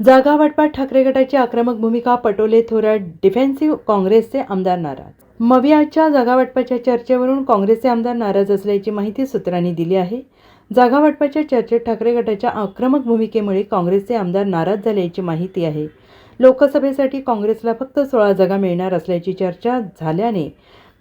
जागा वाटपात ठाकरे गटाची आक्रमक भूमिका पटोले थोरात डिफेन्सिव्ह काँग्रेसचे आमदार नाराज. मवियाच्या जागावाटपाच्या चर्चेवरून काँग्रेसचे आमदार नाराज असल्याची माहिती सूत्रांनी दिली आहे. जागावाटपाच्या चर्चेत ठाकरे गटाच्या आक्रमक भूमिकेमुळे काँग्रेसचे आमदार नाराज झाल्याची माहिती आहे. लोकसभेसाठी काँग्रेसला फक्त सोळा जागा मिळणार असल्याची चर्चा झाल्याने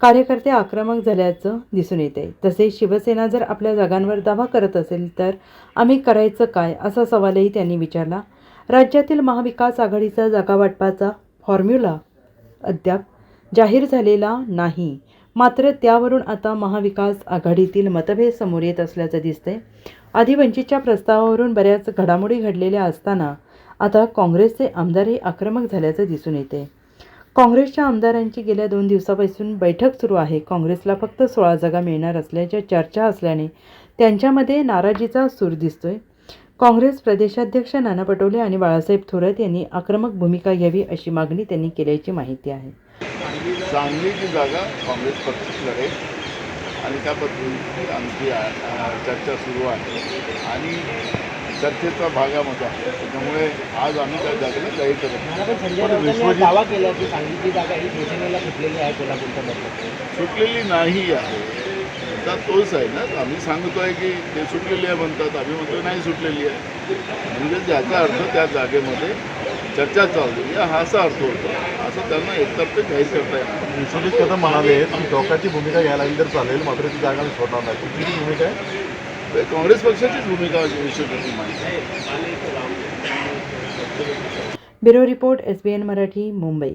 कार्यकर्ते आक्रमक झाल्याचं दिसून येते तसेच शिवसेना जर आपल्या जागांवर दावा करत असेल तर आम्ही करायचं काय असा सवालही त्यांनी विचारला. राज्यातील महाविकास आघाडीचा जागावाटपाचा फॉर्म्युला अद्याप जाहीर झालेला नाही. मात्र त्यावरून आता महाविकास आघाडीतील मतभेद समोर येत असल्याचं दिसतंय. आधी वंचितच्या प्रस्तावावरून बऱ्याच घडामोडी घडलेल्या असताना आता काँग्रेसचे आमदारही आक्रमक झाल्याचं दिसून येते काँग्रेसच्या आमदारांची गेल्या दोन दिवसापासून बैठक सुरू आहे. काँग्रेसला फक्त सोळा जागा मिळणार असल्याच्या चर्चा असल्याने त्यांच्यामध्ये नाराजीचा सूर दिसतोय. काँग्रेस प्रदेशाध्यक्ष नाना पटोले आणि बाळासाहेब थोरात यांनी आक्रमक भूमिका घ्यावी अशी मागणी त्यांनी केल्याची माहिती आहे. सांगलीची जागा काँग्रेस पक्ष लढेल आणि त्या पद्धतीची आमची चर्चा सुरू आहे आणि चर्चेचा भागामध्ये आहे त्याच्यामुळे आज आम्ही त्या जागेला जाहीर करत दावा केला की सांगलीची जागा ही शिवसेनेला सुटलेली आहे कोल्हापूरच्या सुटलेली नाही आहे. मुद्दा तोच आहे ना? आम्ही सांगतोय की ते सुटलेली आहे म्हणतात आम्ही म्हणतो नाही सुटलेली आहे. म्हणजे ज्याचा अर्थ त्या जागेमध्ये चर्चा आहे हा असा अर्थ होतो. असं त्यांना एकतर्फे जाहीर करता येणार विश्वजित कदम म्हणाले की टोकाची भूमिका घ्यायला लागली तर चालेल मात्र ती जागा सोडणार नाही. तुमची भूमिका आहे? काँग्रेस पक्षाचीच भूमिका विश्वजित माहिती bureau report S B N Marathi Mumbai.